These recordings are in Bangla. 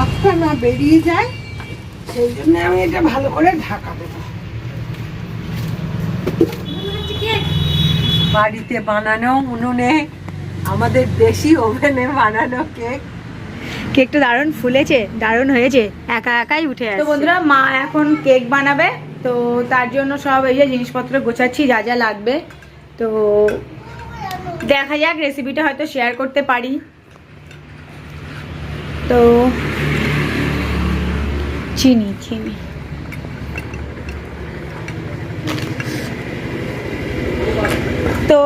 আফটা না বেরিয়ে যায় সেই জন্য আমি এটা ভালো করে ঢাকা দেবো। বাড়িতে বানানো উনুনে আমাদের দেশি ওভেনে বানানো কেক। কেকটা দারুণ ফুলেছে দারুণ হয়েছে একা একাই উঠে তো বন্ধুরা মা এখন কেক বানাবে তো তার জন্য সব এই যে জিনিসপত্র গোছাচ্ছি যা যা লাগবে। তো দেখা যাক রেসিপিটা হয়তো শেয়ার করতে পারি। তো চিনি চিনি। তো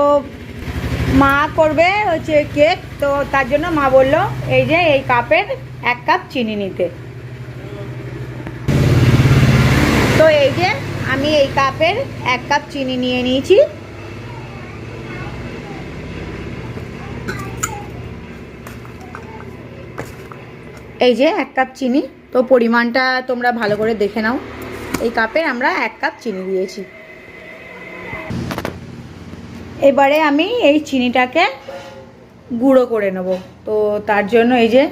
মা করবে হচ্ছে কেক তো তার জন্য মা বলল, এই যে এই কাপের এক কাপ চিনি নিতে। তো এই যে আমি এই কাপের এক কাপ চিনি নিয়ে নিয়েছি। এই যে এক কাপ চিনি। তো পরিমাণটা তোমরা ভালো করে দেখে নাও। এই কাপের আমরা এক কাপ চিনি দিয়েছি। এবারে আমি এই চিনিটাকে গুঁড়ো করে নেব। তো তার জন্য এই যে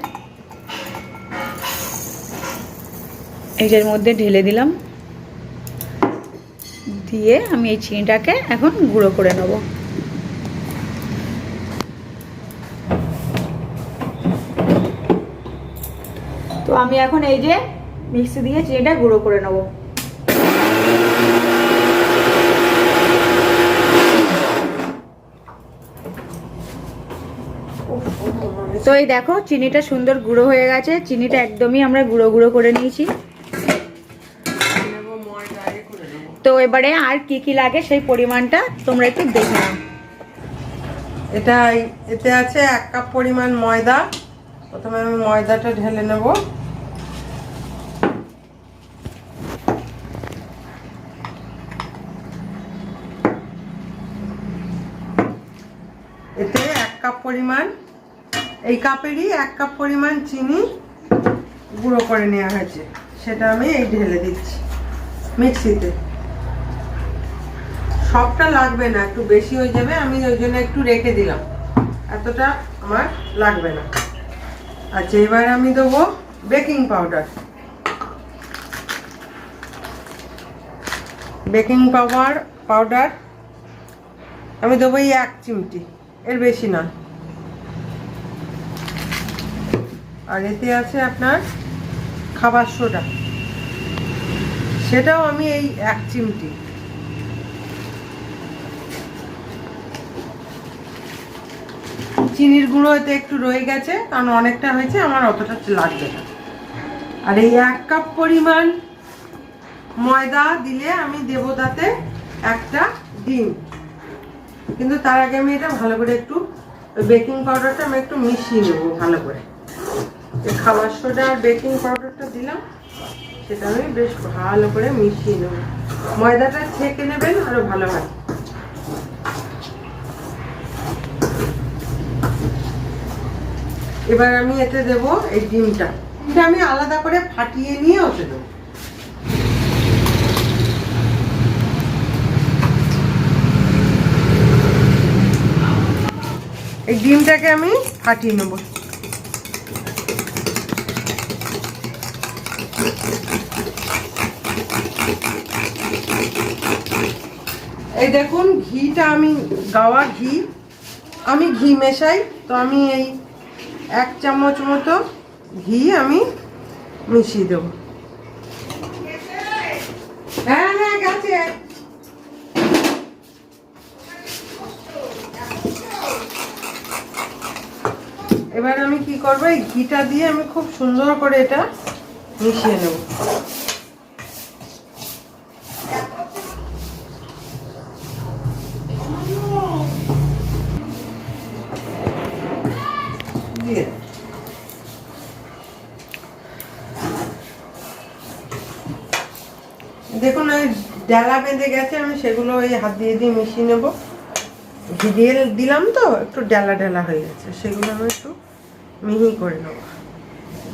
এই যে মধ্যে ঢেলে দিলাম। দিয়ে আমি এই চিনিটাকে এখন গুঁড়ো করে নেব। আমি এখন এই যে মিক্সি দিয়ে চিনিটা গুঁড়ো করে নেব। তো এই দেখো, চিনিটা সুন্দর গুঁড়ো হয়ে গেছে। চিনিটা একদমই আমরা গুঁড়ো গুঁড়ো করে নিয়েছি। তো এবারে আর কি কি লাগে সেই পরিমাণটা তোমরা একটু দেখে নাও। এটা এতে আছে এক কাপ পরিমাণ ময়দা। প্রথমে আমি ময়দাটা ঢেলে নেব। এতে এক কাপ পরিমাণ, এই কাপেরই এক কাপ পরিমাণ চিনি গুঁড়ো করে নেওয়া হয়েছে। সেটা আমি এই ঢেলে দিচ্ছি মিক্সিতে। সবটা লাগবে না, একটু বেশি হয়ে যাবে, আমি ওই জন্য একটু রেখে দিলাম। এতটা আমার লাগবে না। আচ্ছা এবার আমি দেবো baking powder. Baking powder powder, আমি দেবো এই এক চিমটি। এর বেশি না আর এতে আছে আপনার খাবার সোডা। সেটাও আমি এই এক চিমটি। চিনির গুঁড়ো এতে একটু রয়ে গেছে, কারণ অনেকটা হয়েছে, আমার অতটা লাগবে না। আর এই এক কাপ পরিমাণ ময়দা দিলে আমি দেবো তাতে একটা ডিম। কিন্তু তার আগে আমি এটা ভালো করে একটু বেকিং পাউডারটা আমি একটু মিশিয়ে নেব ভালো করে। খাবার সোডা আর বেকিং পাউডারটা দিলাম, সেটা আমি বেশ ভালো করে মিশিয়ে নেব। ময়দাটা ছেঁকে নেবেন, আরও ভালো হয়। এবার আমি এতে দেব এই ডিমটা। ডিমটা আমি আলাদা করে ফাটিয়ে নিয়ে ওতে দেবো। এই ডিমটাকে আমি ফাটিয়ে নেব। এই দেখুন, ঘিটা আমি, গাওয়া ঘি। আমি ঘি মেশাই, তো আমি এই এক চামচ মতো ঘি আমি মিশিয়ে দেবো। হ্যাঁ হ্যাঁ গেছে। এবার আমি কি করব? এই ঘিটা দিয়ে আমি খুব সুন্দর করে এটা মিশিয়ে নেব। দেখুন ওই ডালা বেঁধে গেছে, আমি সেগুলো ওই হাত দিয়ে দিয়ে মিশিয়ে নেব। দিয়ে দিলাম তো, একটু ডালা ডালা হয়ে গেছে, সেগুলো আমি একটু মিহি করে নেব।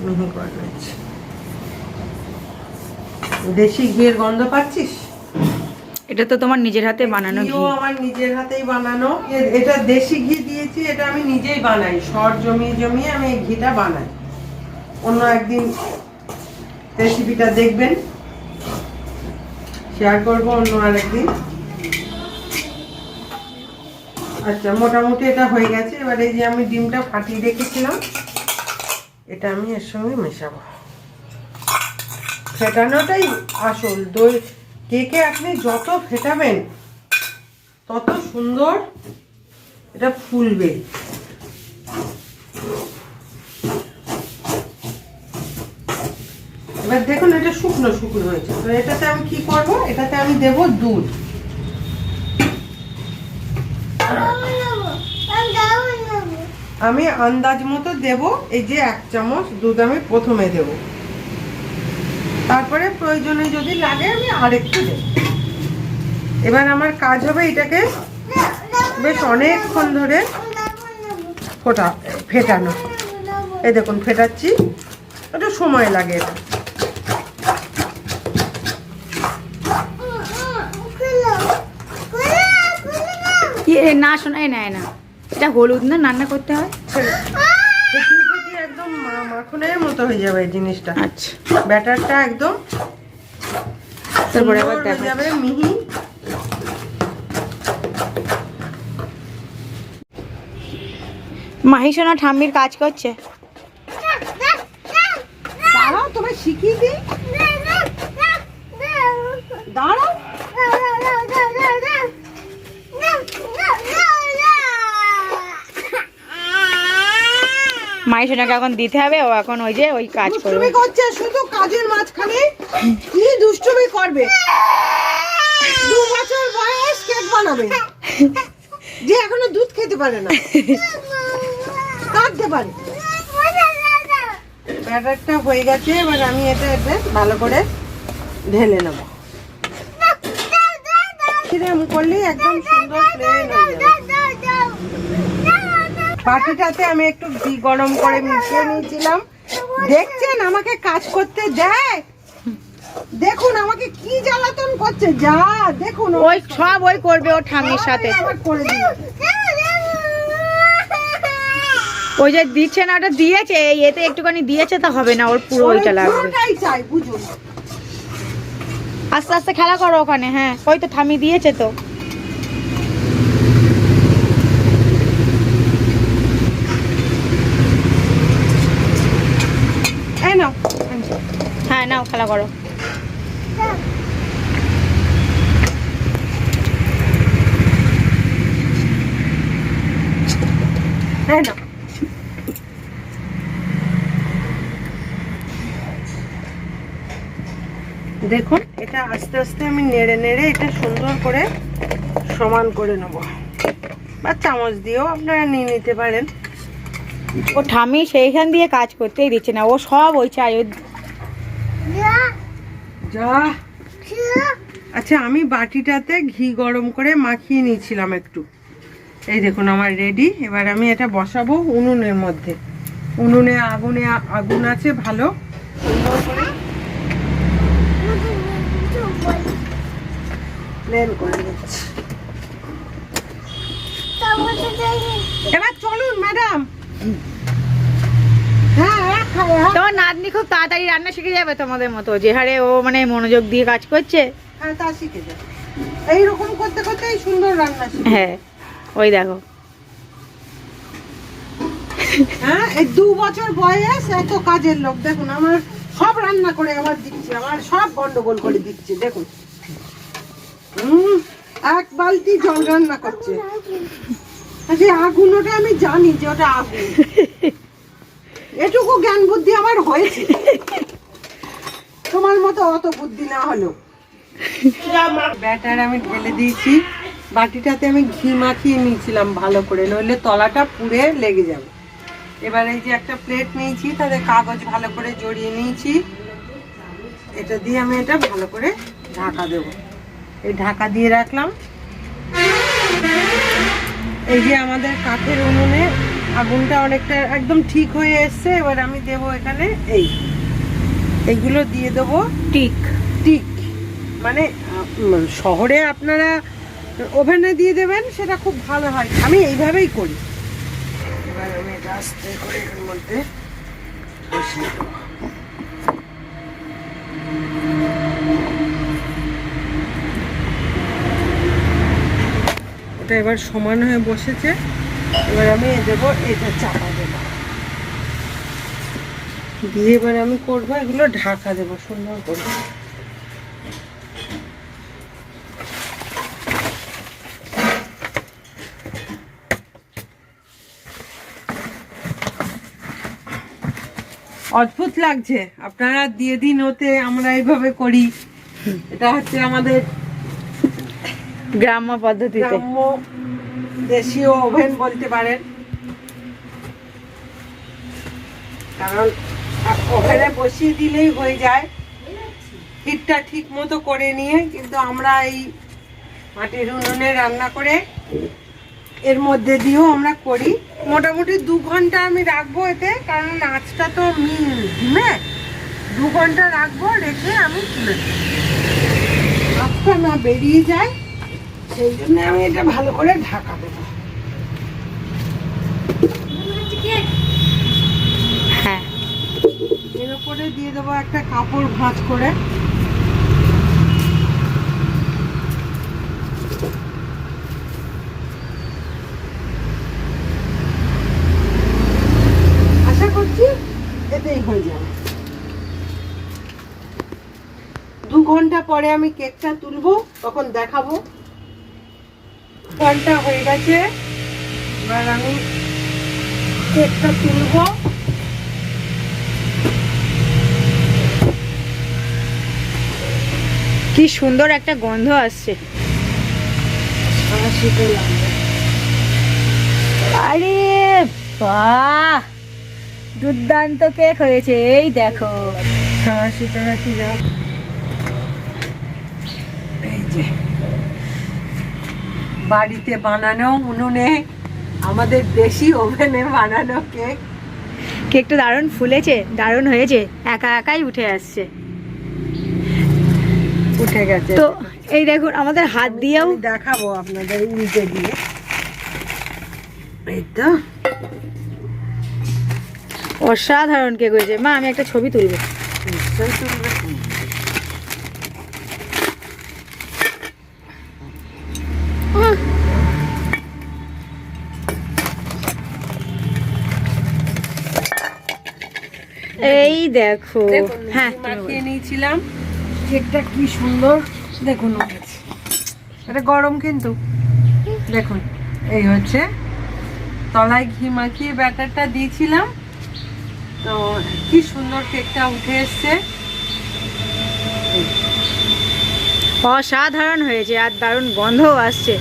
মিহি করে নিচ্ছি। দেশি ঘিয়ের গন্ধ পাচ্ছিস? এটা তো তোমার নিজের হাতে বানানো ঘি। আমার নিজের হাতেই বানানো। এটা দেশি ঘি দিয়েছি এটা আমি নিজেই বানাই। সর জমিয়ে জমিয়ে আমি এই ঘিটা বানাই। অন্য একদিন রেসিপিটা দেখবেন। শেয়ার করব অন্য আরেকদিন। আচ্ছা মোটামুটি এটা হয়ে গেছে। এবার এই যে আমি ডিমটা ফাটিয়ে রেখেছিলাম এটা আমি এর সঙ্গে মেশাবো। ফেটানোটাই আসল দই। কেকে আপনি যত ফেটাবেন, তত সুন্দর এটা ফুলবে। এবার দেখুন এটা শুকনো শুকনো হয়েছে। তো এটাতে আমি কি করব? এটাতে আমি দেব দুধ। আমি আন্দাজ মতো দেব এই যে এক চামচ দুধ আমি প্রথমে দেব। তারপরে প্রয়োজনে যদি লাগে আমি আরেকটু দেব। এবার আমার কাজ হবে এটাকে বেশ অনেকক্ষণ ধরে ফোটা ফেটানো। এই দেখুন ফেটাচ্ছি। একটু সময় লাগে এ, না শোনাই নেয় না। এটা হলুদ না? রান্না করতে হয়? ফেটিয়ে ফেটিয়ে একদম মাখনের মতো হয়ে যাবে এই জিনিসটা। আচ্ছা। ব্যাটারটা একদম তারপরে আবার দেখা যাবে মিহি। মাহি সোনা ঠাম্মির কাজ করছে। দাঁড়াও তোমায় শিখিয়ে দিই। মাহি সোনাকে এখন দিতে হবে ও এখন ওই যে ওই কাজ করবে। করছে শুধু কাজের মাঝখানে কি দুষ্টুমি করবে? দু বছর বয়স কেক বানাবে। যে এখনও দুধ খেতে পারে না। কাঁদতে পারে। ব্যাটারটা হয়ে গেছে এবার আমি এটা এতে ভালো করে ঢেলে নেব। কিরম করলে একদম সুন্দর প্লেন হয়ে যাবে। বাটিটাতে আমি একটু ঘি গরম করে মিশিয়ে নিয়েছিলাম। দেখছেন আমাকে কাজ করতে দেয়? দেখুন আমাকে কি জ্বালাতন করছে যা দেখুন ওই সব ওই করবে ও ঠাম্মির সাথে। করে ওই যে দিচ্ছে না ওটা দিয়েছে এতে একটুখানি দিয়েছে তা হবে না ওর পুরো ওইটা লাগবে। চাই বুঝুন। আস্তে আস্তে খেলা করো ওখানে হ্যাঁ ওই তো থামি দিয়েছে তো এই নাও হ্যাঁ নাও খেলা করো। দেখুন এটা আস্তে আস্তে আমি নেড়ে নেড়ে এটা সুন্দর করে সমান করে নেব। বা চামচ দিয়েও আপনারা নিয়ে নিতে পারেন। ও ঠামি সেইখান দিয়ে কাজ করতেই দিচ্ছে না। ও সব ওই চাই যা। আচ্ছা আমি বাটিটাতে ঘি গরম করে মাখিয়ে নিয়েছিলাম একটু। এই দেখুন, আমার রেডি এবার আমি এটা বসাবো উনুনের মধ্যে। উনুনে আগুনে, আগুন আছে, ভালো। এবার চলুন ম্যাডাম। তোমার নাতনি খুব তাড়াতাড়ি রান্না শিখে যাবে তোমাদের মতো যে হারে ও মানে মনোযোগ দিয়ে কাজ করছে। হ্যাঁ তা শিখে যাবে। এইরকম করতে করতে সুন্দর রান্না হ্যাঁ ওই দেখো। হ্যাঁ এই দু বছর বয়স এত কাজের লোক দেখুন আমার সব রান্না করে আবার দিচ্ছে আমার সব গন্ডগোল করে দিচ্ছে দেখুন। হুম এক বালতি জল রান্না করছে। আগুন ওটা আমি জানি যে ওটা আগুন। এটুকু জ্ঞান বুদ্ধি আমার হয়েছে। তোমার মতো অত বুদ্ধি না হলেও। ব্যাটার আমি ঢেলে দিয়েছি, বাটিটাতে আমি ঘি মাখিয়ে নিয়েছিলাম ভালো করে, নইলে তলাটা পুড়ে লেগে যাবে। এবার এই যে একটা প্লেট নিয়েছি, তাতে কাগজ ভালো করে জড়িয়ে নিয়েছি। এটা দিয়ে আমি এটা ভালো করে ঢাকা দেব। এই ঢাকা দিয়ে রাখলাম। এই যে আমাদের কাঠের উনুনে আগুনটা অনেকটা একদম ঠিক হয়ে এসছে এবার আমি দেব এখানে এই। এগুলো দিয়ে দেবো। টিক। টিক। মানে শহরে আপনারা ওভেনে দিয়ে দেবেন সেটা খুব ভালো হয়। আমি এইভাবেই করি। এবার আমি এর মধ্যে এবার সমান হয়ে বসেছে। এবার আমি দেবো এটা চাপা দেবো। দিয়ে এবার আমি করব এগুলো ঢাকা দেবো সুন্দর করে। অদ্ভুত লাগছে আপনারা দিয়ে দিন ওতে আমরা এইভাবে করি। এটা হচ্ছে আমাদের গ্রাম্য পদ্ধতিতে। গ্রাম্য দেশীয় ওভেন বলতে পারেন। কারণ ওভেনে বসিয়ে দিলেই হয়ে যায়। হিটটা ঠিক মতো করে নিয়ে, কিন্তু আমরা এই মাটির উনুনে রান্না করে এর মধ্যে দিয়েও আমরা করি। মোটামুটি দু ঘণ্টা আমি রাখব এতে, কারণ আঁচটা তো ডিমে দু ঘণ্টা রাখব, রেখে আমি তুলে। আঁচটা না বেরিয়ে যায়, সেই জন্য আমি এটা ভালো করে ঢাকা দেবো হ্যাঁ উপরে দিয়ে দেবো একটা কাপড় ভাঁজ করে। আশা করছি এতেই হয়ে যাবে। দু ঘণ্টা পরে আমি কেকটা তুলবো, তখন দেখাবো। ঘণ্টা হয়ে গেছে, এবার আমি কেকটা তুলবো। কি সুন্দর একটা গন্ধ আসছে। আরে বাহ! দুর্দান্ত কেক হয়েছে এই দেখো। বাড়িতে বানানো উনুনে আমাদের দেশি ওভেনে বানানো কেক। কেকটা দারুণ ফুলেছে দারুণ হয়েছে একা একাই উঠে আসছে। উঠে গেছে। তো এই দেখুন আমাদের হাত দিয়েও দেখাবো আপনাদের উল্টে দিয়ে। এই তো। অসাধারণ কেক হয়েছে। মা আমি একটা ছবি তুলবো। নিশ্চয়ই তুলবে। এই দেখো। হ্যাঁ মাখিয়ে নিয়েছিলাম। কেকটা কি সুন্দর। দেখুন, উঠেছে। এটা গরম কিন্তু। দেখুন, এই হচ্ছে তলায় ঘি মাখিয়ে ব্যাটারটা দিয়েছিলাম। তো কি সুন্দর কেকটা উঠে এসছে। অসাধারণ হয়েছে, আর দারুণ গন্ধও আসছে।